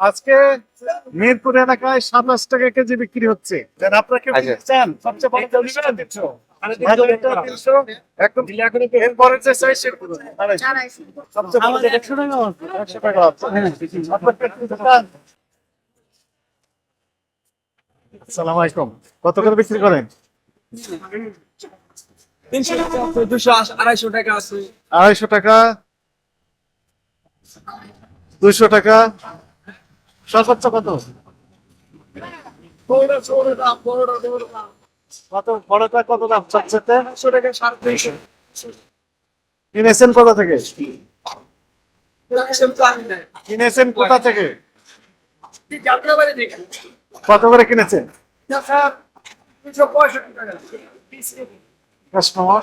আজকে মিরপুর এলাকায় সাতাশ টাকা কেজি বিক্রি হচ্ছে। আচ্ছা। কিনতে চান? সবচেয়ে বড় তিনশো এটা তিনশো একদম। এরপরে যে চাই সে আড়াইশো। সবচেয়ে বড় একশো টাকা একশো চান? আসসালামু আলাইকুম। কত করে বিক্রি করেন? তিনশো টাকা দুশো টাকা আছে আড়াইশো টাকা দুইশো টাকা সর্বোচ্চ কত? কত বড়টা কত দাম সবচেয়ে একশো টাকা সাড়ে তিনশো। কিনেছেন কোথা থেকে। কিনেছেন কোথা থেকে? কত করে কিনেছেন। কাস্টমার।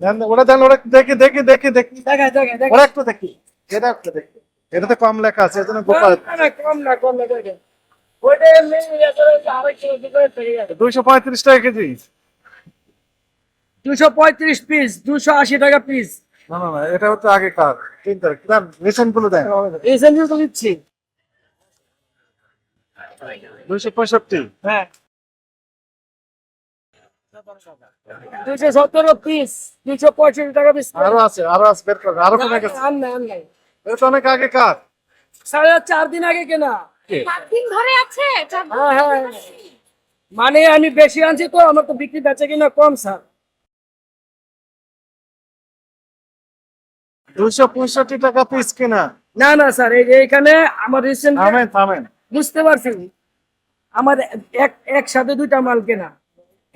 দেন দেখি দেখি দেখি দেখি। ওরা একটু দেখি। এটা একটু দেখি। এটাতে কম লেখা আছে এজন্য গোপাল না, কম না, কম গেছে। দুইশো পঁয়ত্রিশ টাকা কেজি। দুশো পঁয়ত্রিশ পিস দুশো আশি টাকা পিস না না না এটা হচ্ছে আগে কার? তিন তারিখ। দেন নিশানগুলো দেন। এই স্যান্ডউইচ তো দিচ্ছি দুইশো পঁয়ষট্টি। হ্যাঁ। দুশো সতেরো পিস দুশো পঁয়ষট্টি টাকা পিস আরও আছে আরও আছে বের করো আরও কমে গেছে। আর নাই আর নাই। এটা তো অনেক আগে কার সাড়ে চার দিন আগে কেনা। দিন ধরে আছে চার দিন হ্যাঁ হ্যাঁ। মানে আমি বেশি আনছি তো আমার তো বিক্রি বেচে কিনা কম স্যার। দুইশো পঁয়ষট্টি টাকা পিস কিনা। না না স্যার এই যে এখানে আমার রিসেন্ট থামেন থামেন। বুঝতে পারছি। আমার এক একসাথে দুইটা মাল কেনা।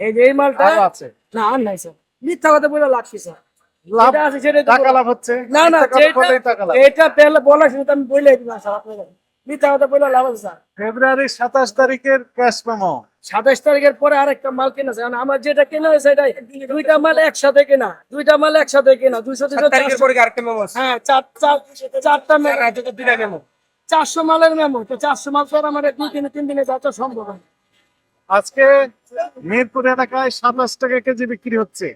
এই যে এই মালটা আছে। না আর নাই স্যার। মিথ্যা কথা বলে কি স্যার? লাভ যেটা আছে সেটাই টাকা লাভ হচ্ছে। না না মিথ্যা কথা বললেই টাকা লাভ। এটা পেলে বলা শুনে আমি বলে দিলাম স্যার আপনাকে মিথ্যা কথা বলে লাভ আছে স্যার। ফেব্রুয়ারি সাতাশ তারিখের ক্যাশ মেমো। সাতাশ তারিখের পরে আরেকটা মাল কেনা আমার যেটা কেনা হয়েছে এটা দুইটা মাল একসাথে কেনা। দুইটা মাল একসাথে কেনা। দুইশো দুশো হ্যাঁ চার চার চারটা মেমো। চারশো মালের মেমো। তো চারশো মাল স্যার আমার দুই দিনে তিন দিনে যাওয়া সম্ভব আজকে মিরপুর এলাকায় সাতাশ টাকা কেজি বিক্রি হচ্ছে।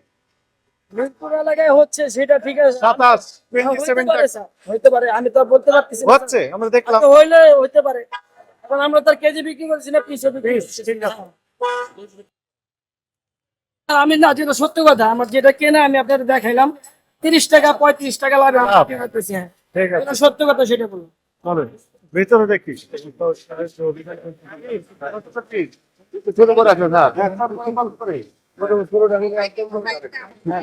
মিরপুর এলাকায় হচ্ছে সেটা ঠিক আছে সাতাশ হ্যাঁ, হইতে পারে স্যার, হইতে পারে আমি তো বলতে পারতেছি না, হচ্ছে আমরা দেখলাম আচ্ছা, হইলে হইতে পারে এখন আমরা তার কেজি বিক্রি করছি না পিসে বিক্রি আমি না যেটা সত্য কথা আমার যেটা কেনা আমি আপনাদের দেখাইলাম তিরিশ টাকা পঁয়ত্রিশ টাকা লাগে লাভ। হ্যাঁ। ঠিক আছে এটা সত্য কথা সেটা বলুন ভিতরে দেখি ছোট করে আছে না হ্যাঁ, হ্যাঁ।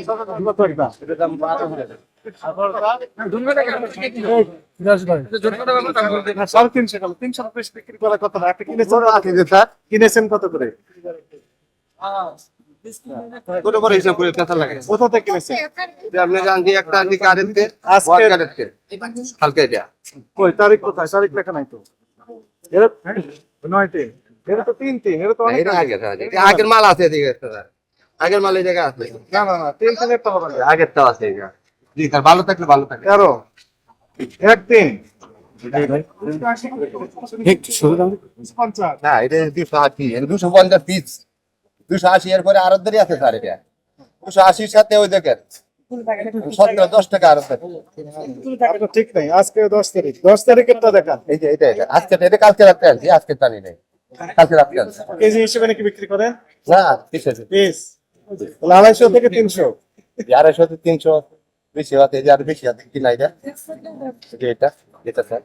হ্যাঁ, সাড়ে তিনশো। তিনশো পিস বিক্রি করার কথা না। একটা কিনেছেন কিনেছেন কত করে কত করে হিসাব করে কথা লাগে কোথা থেকে কিনেছেন যে আপনি জানছি একটা আনছি কারেন্টে আজকে কারেন্টে কালকে এটা কই তারিখ কোথায় তারিখ লেখা নাই তো এর নয়তে এর তো তিন তিন এর তো অনেক আগে। আগে আছে এটা আগের মাল আছে এদিকে। আগের মাল এই জায়গায় আছে। না না না তিন তিনের তো হবে না। আগেরটাও আছে জি স্যার ভালো থাকলে ভালো থাকে। তেরো। এক তিন না এটা দুশো আশি এটা দুশো পঞ্চাশ পিস। দুশো আশি এর পরে আরও দেরি আছে স্যার এটা। দুশো আশির সাথে ওই দেখেন সতেরো দশ টাকা আরও ঠিক নেই আজকে দশ তারিখ। দশ তারিখেরটা দেখান। এই যে এটা আজকে এটা কালকে রাত্রে আনছি আজকে জানি নেই। কালকে রাত্রে আনছি। কেজি হিসেবে নাকি বিক্রি করেন? না ঠিক আছে। পিস। তাহলে আড়াইশো থেকে তিনশো। আড়াইশো থেকে তিনশো বেশি হাতে যে আরও বেশি হাতে কিনা এটা? এটা স্যার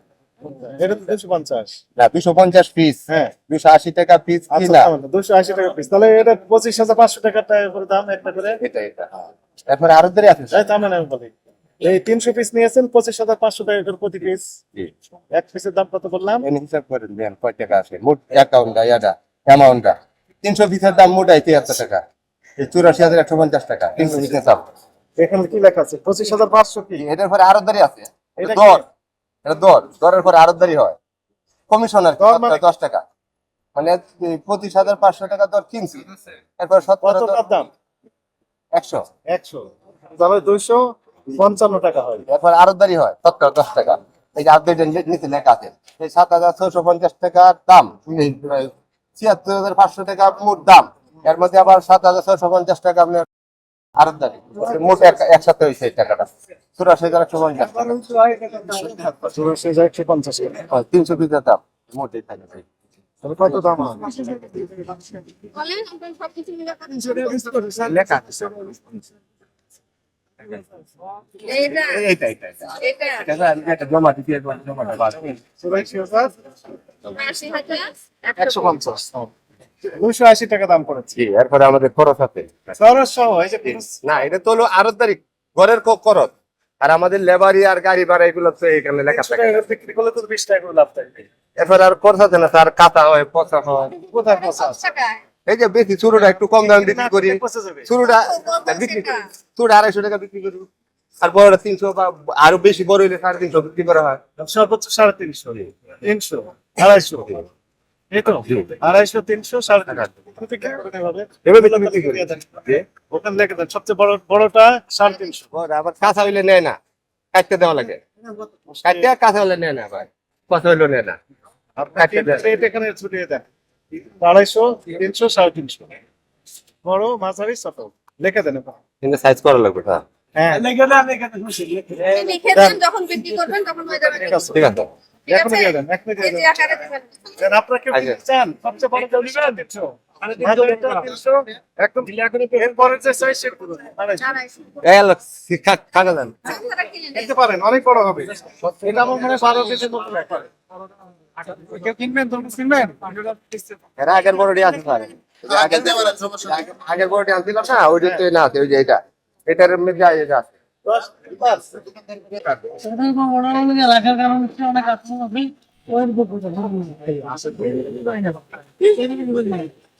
এটা তো দুশো পঞ্চাশ। না দুশো পঞ্চাশ পিস হ্যাঁ। দুশো আশি টাকা পিস আচ্ছা কিনা। দুশো আশি টাকা পিস তাহলে এটা পঁচিশ হাজার পাঁচশো টাকা করে দাম একটা করে। এটা এটা এরপরে আরও দেরি আছে তাই তার আমি বলি। এই তিনশো পিস নিয়েছেন পঁচিশ হাজার পাঁচশো টাকা করে প্রতি পিস এক পিসের দাম কত বললাম? হিসাব করেন দেন কয় টাকা আছে? মোট অ্যাকাউন্টটা ইয়াটা অ্যামাউন্টটা তিনশো পিসের দাম মোট টাকা। চুরাশি হাজার একশো পঞ্চাশ টাকা। এখানে কি লেখা আছে? পঁচিশ হাজার পাঁচশো কি? এটার পরে আছে। দর। এটা দর। দরের পরে হয়। কমিশন আর মানে- দশ টাকা। মানে পঁচিশ হাজার পাঁচশো টাকা দর কিনছি। এরপর টাকার দাম? একশো। একশো। তাহলে দুইশো পঞ্চান্ন টাকা হয়। এরপর আরও দেরি হয় সত্তর দশ টাকা। এই যে আপডেট নিচে লেখা আছে। এই সাত হাজার ছয়শো পঞ্চাশ টাকার দাম। ছিয়াত্তর হাজার পাঁচশো টাকা মোট দাম। এর মধ্যে আবার সাত হাজার ছয়শো পঞ্চাশ টাকা আপনার আরতদারি। মোট এক- একসাথে হয়েছে এই টাকাটা। চুরাশি হাজার একশো পঞ্চাশ চুরাশি হাজার একশো পঞ্চাশ তিনশো পিসের দাম। মোট এই টাকা কত দাম? লেখা একশো পঞ্চাশ। দুশো আশি টাকা দাম পড়েছে এরপরে আমাদের খরচ আছে। খরচ সহ না এটা তো হলো আরতদারি ঘরের খরচ। আর আমাদের লেবারি আর গাড়ি ভাড়া এগুলো তো এখানে লেখা থাকে। বিক্রি করলে তো বিশ টাকা করে লাভ থাকবে। এরপর আর খরচ আছে না কাঁচা হয় পচা হয়। কোথায় কত আছে? এই যে বেশি চুরুটা একটু কম দামে বিক্রি করি। পচে চুরুটা বিক্রি আড়াইশো টাকা বিক্রি করি। আর বড়টা তিনশো বা আরও বেশি বড় হইলে সাড়ে তিনশো বিক্রি করা হয়। সর্বোচ্চ সাড়ে তিনশো তিনশো আড়াইশো। আড়াইশো তিনশো সাড়ে। ওখানে লেখে দেন। সবচেয়ে বড় বড়টা সাড়ে তিনশো। বড় আবার কাঁচা হইলে নেয় না। কাটতে দেওয়া লাগে। কাটতে কাঁচা হইলে নেয় না ভাই। পচা হইলে নেয় না। আপনার তিন প্লেট এখানে ছুটিয়ে দেন। আড়াইশো তিনশো সাড়ে তিনশো। বড় মাঝারি ছোট। লিখে দেন কিন্তু সাইজ করা লাগবে হ্যাঁ হ্যাঁ। লিখে দেন যখন বিক্রি করবেন তখন ঠিক আছে। যে আচ্ছা। বড় যে পারেন অনেক বড় হবে। এটা আমার মনে হয় বারো কেজি মতো কেউ কিনবেন তুমি কিনবেন? এর আগের বড়টি আছে স্যার। আগের আগের বড়টি আনছিলাম না না আছে ওই যে এটা। এটার মধ্যে এটা আছে। দশ পাঁচ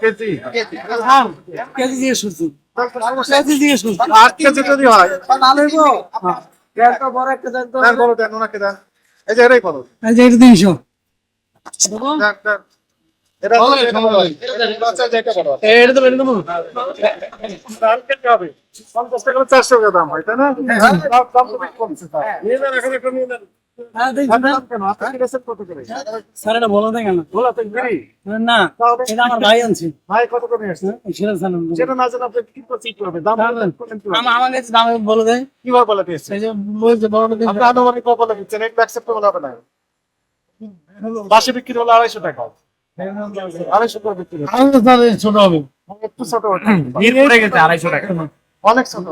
কেজি। কেজি কেজি আট কেজি যদি হয়? বড় একটা দেন বলো দেন ওনাকে দেন। এই যে এটাই বলো। এই যে এটা তিনশো। এটা চারশো টাকা দাম হয়, তাই না? দাম- দাম তো বেশি কমছে, বাসি বিক্রি হলো আড়াইশো টাকা। আড়াইশো বিক্রি ছোট হবে একটু ছোট ভিড় পড়ে গেছে আড়াইশো টাকা। অনেক ছোট।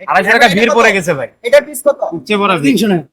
আড়াইশো টাকা ভিড় পড়ে গেছে ভাই। এটা পিস কত? তিনশো টাকা